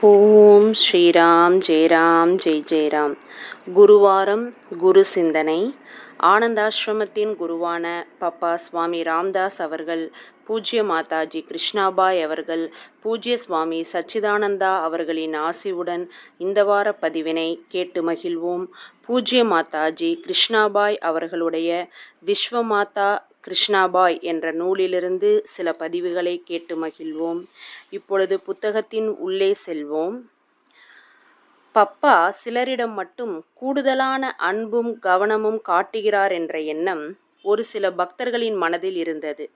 ஓம் ஸ்ரீராம் ஜெயராம் ஜெய் ஜெயராம். குருவாரம் குரு சிந்தனை. ஆனந்தாசிரமத்தின் குருவான பப்பா சுவாமி ராம்தாஸ் அவர்கள் பூஜ்ய மாதாஜி கிருஷ்ணாபாய் அவர்கள் பூஜ்ய சுவாமி சச்சிதானந்தா அவர்களின் ஆசியுடன் இந்த வார பதிவினை கேட்டு மகிழ்வோம். பூஜ்ய மாதாஜி கிருஷ்ணாபாய் அவர்களுடைய விஸ்வமாதா கிருஷ்ணாபாய் என்ற நூலிலிருந்து சில பதிவுகளை கேட்டு மகிழ்வோம். இப்பொழுது புத்தகத்தின் உள்ளே செல்வோம். பப்பா சிலரிடம் மட்டும் கூடுதலான அன்பும் கவனமும் காட்டுகிறார் என்ற எண்ணம் ஒரு சில பக்தர்களின் மனதில் இருந்தது.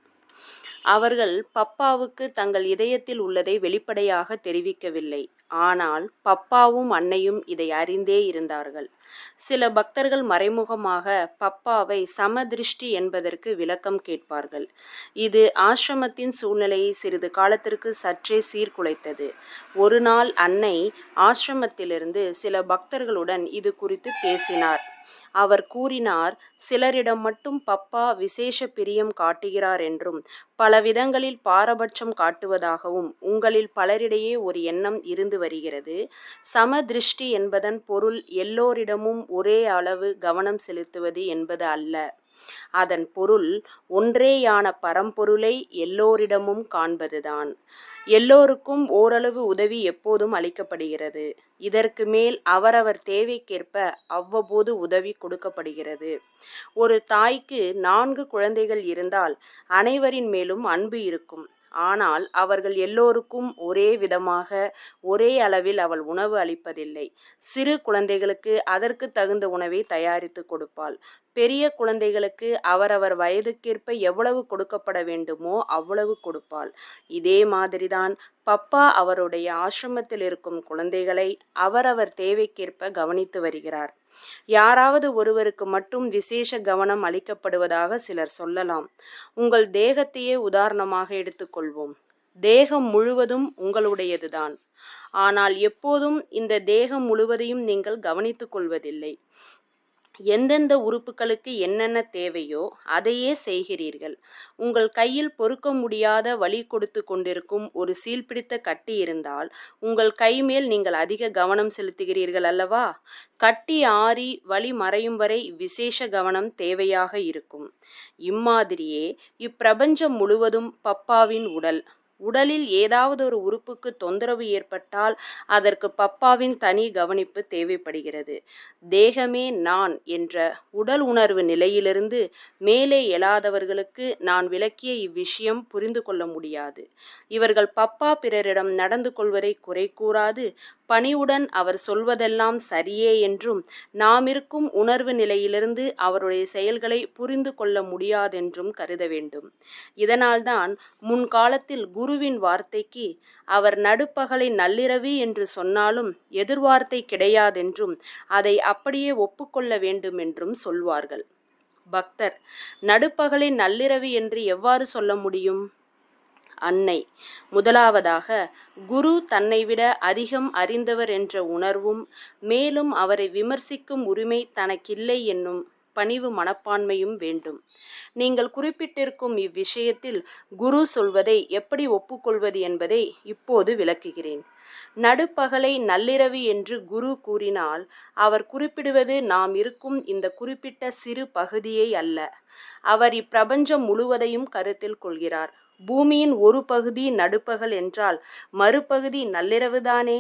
அவர்கள் பப்பாவுக்கு தங்கள் இதயத்தில் உள்ளதை வெளிப்படையாக தெரிவிக்கவில்லை. ஆனால் பப்பாவும் அன்னையும் இதை அறிந்தே இருந்தார்கள். சில பக்தர்கள் மறைமுகமாக பப்பாவை சமதிருஷ்டி என்பதற்கு விளக்கம் கேட்பார்கள். இது ஆசிரமத்தின் சூழ்நிலையை சிறிது காலத்திற்கு சற்றே சீர்குலைத்தது. ஒரு நாள் அன்னை ஆசிரமத்திலிருந்து சில பக்தர்களுடன் இது குறித்து பேசினார். அவர் கூறினார் சிலரிடம் மட்டும் பப்பா விசேஷ பிரியம் காட்டுகிறார் என்றும் பல விதங்களில் பாரபட்சம் காட்டுவதாகவும் உங்களில் பலரிடையே ஒரு எண்ணம் இருந்து வருகிறது. சமதிருஷ்டி என்பதன் பொருள் எல்லோரிடமும் ஒரே அளவு கவனம் செலுத்துவது என்பது அல்ல. அதன் பொருள் ஒன்றேயான பரம்பொருளை எல்லோரிடமும் காண்பதுதான். எல்லோருக்கும் ஓரளவு உதவி எப்போதும் அளிக்கப்படுகிறது. இதற்கு மேல் அவரவர் தேவைக்கேற்ப அவ்வப்போது உதவி கொடுக்கப்படுகிறது. ஒரு தாய்க்கு நான்கு குழந்தைகள் இருந்தால் அனைவரின் மேலும் அன்பு இருக்கும். ஆனால் அவர்கள் எல்லோருக்கும் ஒரே விதமாக ஒரே அளவில் அவள் உணவு அளிப்பதில்லை. சிறு குழந்தைகளுக்கு அதற்கு தகுந்த உணவை தயாரித்து கொடுப்பாள். பெரிய குழந்தைகளுக்கு அவரவர் வயதுக்கேற்ப எவ்வளவு கொடுக்கப்பட வேண்டுமோ அவ்வளவு கொடுப்பாள். இதே மாதிரிதான் பப்பா அவருடைய ஆசிரமத்தில் இருக்கும் குழந்தைகளை அவரவர் தேவைக்கேற்ப கவனித்து வருகிறார். யாராவது ஒருவருக்கு மட்டும் விசேஷ கவனம் அளிக்கப்படுவதாக சிலர் சொல்லலாம். உங்கள் தேகத்தையே உதாரணமாக எடுத்துக்கொள்வோம். தேகம் முழுவதும் உங்களுடையதுதான். ஆனால் எப்போதும் இந்த தேகம் முழுவதையும் நீங்கள் கவனித்துக் கொள்வதில்லை. எந்தெந்த உறுப்புகளுக்கு என்னென்ன தேவையோ அதையே செய்கிறீர்கள். உங்கள் கையில் பொறுக்க முடியாத வழி கொடுத்து கொண்டிருக்கும் ஒரு சீல்பிடித்த கட்டி இருந்தால் உங்கள் கை மேல் நீங்கள் அதிக கவனம் செலுத்துகிறீர்கள் அல்லவா? கட்டி ஆறி வழி மறையும் வரை விசேஷ கவனம் தேவையாக இருக்கும். இம்மாதிரியே இப்பிரபஞ்சம் முழுவதும் பப்பாவின் உடல் உடலில் ஏதாவது ஒரு உறுப்புக்கு தொந்தரவு ஏற்பட்டால் அதற்கு பப்பாவின் தனி கவனிப்பு தேவைப்படுகிறது. தேகமே நான் என்ற உடல் உணர்வு நிலையிலிருந்து மேலே எழாதவர்களுக்கு நான் விளக்கிய இவ்விஷயம் புரிந்து கொள்ள முடியாது. இவர்கள் பப்பா பிறரிடம் நடந்து கொள்வதை குறை கூறாது. பணிவுடன் அவர் சொல்வதெல்லாம் சரியே என்றும் நாம் இருக்கும் உணர்வு நிலையிலிருந்து அவருடைய செயல்களை புரிந்து கொள்ள முடியாதென்றும் கருத வேண்டும். இதனால்தான் முன்காலத்தில் குருவின் வார்த்தைக்கு அவர் நடுப்பகலை நள்ளிரவு என்று சொன்னாலும் எதிர்வார்த்தை கிடையாதென்றும் அதை அப்படியே ஒப்புக்கொள்ள வேண்டும் என்றும் சொல்வார்கள். பக்தர் நடுப்பகலை நள்ளிரவு என்று எவ்வாறு சொல்ல முடியும்? அன்னை முதலாவதாக குரு தன்னை விட அதிகம் அறிந்தவர் என்ற உணர்வும் மேலும் அவரை விமர்சிக்கும் உரிமை தனக்கில்லை என்னும் பணிவு மனப்பான்மையும் வேண்டும். நீங்கள் குறிப்பிட்டிருக்கும் இவ்விஷயத்தில் குரு சொல்வதை எப்படி ஒப்புக்கொள்வது என்பதை இப்போது விளக்குகிறேன். நடுப்பகலை நள்ளிரவு என்று குரு கூறினால் அவர் குறிப்பிடுவது நாம் இருக்கும் இந்த குறிப்பிட்ட சிறு பகுதியை அல்ல. அவர் இப்பிரபஞ்சம் முழுவதையும் கருத்தில் கொள்கிறார். பூமியின் ஒரு பகுதி நடுப்பகல் என்றால் மறுபகுதி நள்ளிரவுதானே?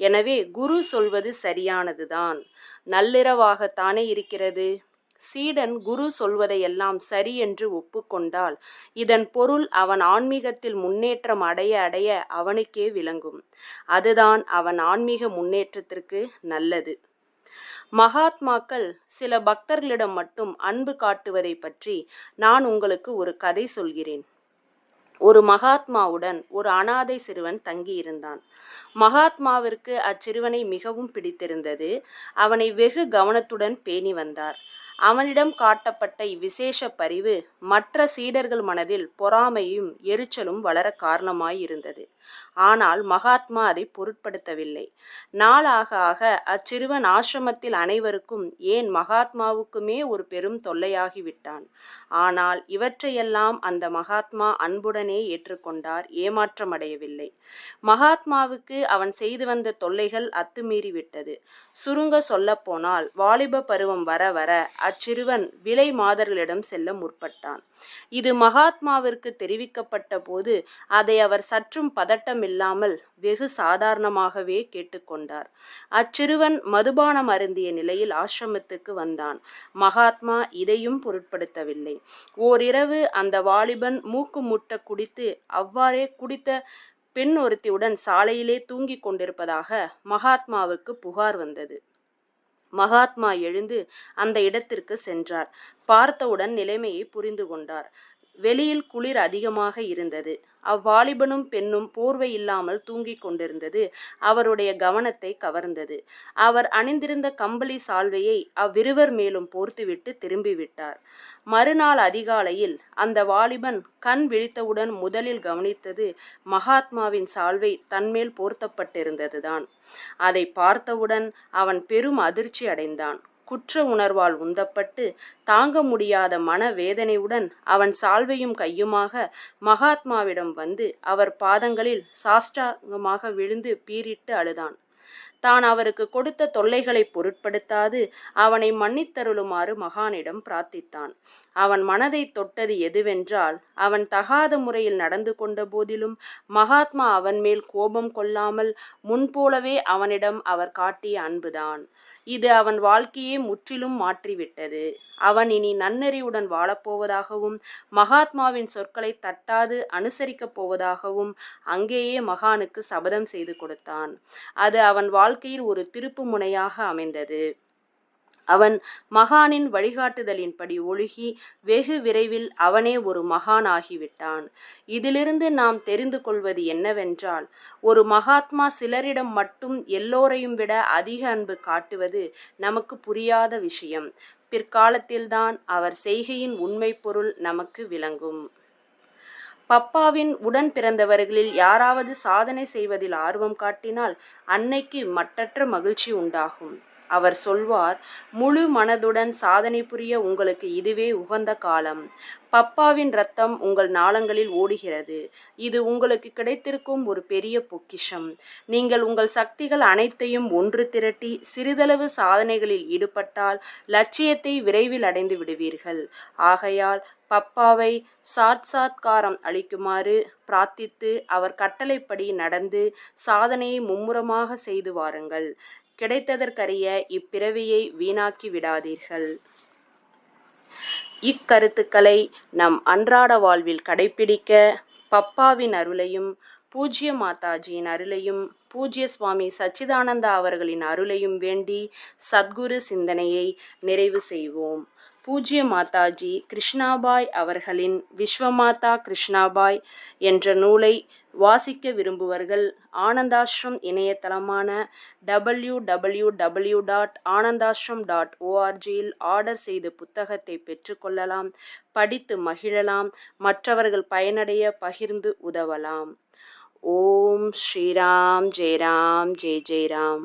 எனவே குரு சொல்வது சரியானதுதான். நள்ளிரவாகத்தானே இருக்கிறது? சீடன் குரு சொல்வதையெல்லாம் சரி என்று ஒப்புக்கொண்டால் இதன் பொருள் அவன் ஆன்மீகத்தில் முன்னேற்றம் அடைய அடைய அவனுக்கே விளங்கும். அதுதான் அவன் ஆன்மீக முன்னேற்றத்திற்கு நல்லது. மகாத்மாக்கள் சில பக்தர்களிடம் மட்டும் அன்பு காட்டுவதை பற்றி நான் உங்களுக்கு ஒரு கதை சொல்கிறேன். ஒரு மகாத்மாவுடன் ஒரு அனாதை சிறுவன் தங்கியிருந்தான். மகாத்மாவிற்கு அச்சிறுவனை மிகவும் பிடித்திருந்தது. அவனை வெகு கவனத்துடன் பேணி வந்தார். அவனிடம் காட்டப்பட்ட இவ்விசேஷ பரிவு மற்ற சீடர்கள் மனதில் பொறாமையும் எரிச்சலும் வளர காரணமாயிருந்தது. ஆனால் மகாத்மா அதை பொருட்படுத்தவில்லை. நாளாக ஆக அச்சிறுவன் ஆசிரமத்தில் அனைவருக்கும் ஏன் மகாத்மாவுக்குமே ஒரு பெரும் தொல்லையாகிவிட்டான்? ஆனால் இவற்றையெல்லாம் அந்த மகாத்மா அன்புடன் ஏற்றுக்கொண்டார் ஏமாற்றமடையவில்லை. மகாத்மாவுக்கு அவன் செய்து வந்த தொல்லைகள் அத்துமீறிவிட்டது. சுருங்க சொல்லப்போனால் வாலிப பருவம் வர வர அச்சிறுவன் விலை மாதர்களிடம் செல்ல முற்பட்டான். இது மகாத்மாவிற்கு தெரிவிக்கப்பட்ட போது அதை அவர் சற்றும் பதட்டமில்லாமல் வெகு சாதாரணமாகவே கேட்டுக்கொண்டார். அச்சிறுவன் மதுபானம் அருந்திய நிலையில் ஆசிரமத்துக்கு வந்தான். மகாத்மா இதையும் பொருட்படுத்தவில்லை. ஓரிரவு அந்த வாலிபன் மூக்கு முட்ட குடித்து அவ்வாறே குடித்த பெண் ஒருத்தியுடன் சாலையிலே தூங்கிக் கொண்டிருப்பதாக மகாத்மாவுக்கு புகார் வந்தது. மகாத்மா எழுந்து அந்த இடத்திற்கு சென்றார். பார்த்தவுடன் நிலைமையை புரிந்து கொண்டார். வெளியில் குளிர் அதிகமாக இருந்தது. அவ்வாலிபனும் பெண்ணும் போர்வை இல்லாமல் தூங்கிக் கொண்டிருந்தது. அவருடைய கவனத்தை கவர்ந்தது. அவர் அணிந்திருந்த கம்பளி சால்வையை அவ்விருவர் மேலும் போர்த்துவிட்டு திரும்பிவிட்டார். மறுநாள் அதிகாலையில் அந்த வாலிபன் கண் விழித்தவுடன் முதலில் கவனித்தது மகாத்மாவின் சால்வை தன்மேல் போர்த்தப்பட்டிருந்ததுதான். அதை பார்த்தவுடன் அவன் பெரும் அதிர்ச்சி அடைந்தான் குற்ற உணர்வால் உந்தப்பட்டு தாங்க முடியாத மனவேதனையுடன் அவன் சால்வையும் கையுமாக மகாத்மாவிடம் வந்து அவர் பாதங்களில் சாஷ்டாங்கமாக விழுந்து பீரிட்டு அழுதான். தான் அவருக்கு கொடுத்த தொல்லைகளை பொருட்படுத்தாது. அவனை மன்னித்தருளுமாறு மகானிடம் பிரார்த்தித்தான். அவன் மனதை தொட்டது எதுவென்றால் அவன் தகாத முறையில் நடந்து கொண்ட போதிலும் மகாத்மா அவன் மேல் கோபம் கொள்ளாமல் முன்போலவே அவனிடம் அவர் காட்டிய அன்புதான். இது அவன் வாழ்க்கையே முற்றிலும் மாற்றிவிட்டது. அவன் இனி நன்னெறியுடன் வாழப்போவதாகவும் மகாத்மாவின் சொற்களை தட்டாது அனுசரிக்கப் போவதாகவும் அங்கேயே மகானுக்கு சபதம் செய்து கொடுத்தான். அது அவன் வாழ்க்கையில் ஒரு திருப்பு முனையாக அமைந்தது. அவன் மகானின் வழிகாட்டுதலின்படி ஒழுகி வெகு விரைவில் அவனே ஒரு மகான் ஆகிவிட்டான் இதிலிருந்து நாம் தெரிந்து கொள்வது என்னவென்றால் ஒரு மகாத்மா சிலரிடம் மட்டும் எல்லோரையும் விட அதிக அன்பு காட்டுவது நமக்கு புரியாத விஷயம். பிற்காலத்தில்தான் அவர் செய்கையின் உண்மை பொருள் நமக்கு விளங்கும். பப்பாவின் உடன் பிறந்தவர்களில் யாராவது சாதனை செய்வதில் ஆர்வம் காட்டினால் அன்னைக்கு மட்டற்ற மகிழ்ச்சி உண்டாகும். அவர் சொல்வார் முழு மனதுடன் சாதனை புரிய உங்களுக்கு இதுவே உகந்த காலம். பப்பாவின் ரத்தம் உங்கள் நாளங்களில் ஓடுகிறது. இது உங்களுக்கு கிடைத்திருக்கும் ஒரு பெரிய பொக்கிஷம். நீங்கள் உங்கள் சக்திகள் அனைத்தையும் ஒன்று திரட்டி சிறிதளவு சாதனைகளில் ஈடுபட்டால் லட்சியத்தை விரைவில் அடைந்து விடுவீர்கள். ஆகையால் பப்பாவை சாட்சாத்காரம் அளிக்குமாறு பிரார்த்தித்து அவர் கட்டளைப்படி நடந்து சாதனையை மும்முரமாக செய்து வாருங்கள். கிடைத்ததற்கரிய இப்பிறவியை வீணாக்கி விடாதீர்கள். இக்கருத்துக்களை நம் அன்றாட வாழ்வில் கடைபிடிக்க பப்பாவின் அருளையும் பூஜ்ய மாதாஜியின் அருளையும் பூஜ்ய சுவாமி சச்சிதானந்தா அவர்களின் அருளையும் வேண்டி சத்குரு சிந்தனையை நிறைவு செய்வோம். பூஜ்ய மாதாஜி கிருஷ்ணாபாய் அவர்களின் விஸ்வமாதா கிருஷ்ணாபாய் என்ற நூலை வாசிக்க விரும்புவர்கள் Anandashram இணையதளமான W W W dot Anandashram dot ஓஆர்ஜியில் order செய்து புத்தகத்தை பெற்றுக்கொள்ளலாம் படித்து மகிழலாம் மற்றவர்கள் பயனடைய பகிர்ந்து உதவலாம். ஓம் ஸ்ரீராம் ஜெயராம் ஜெய் ஜெயராம்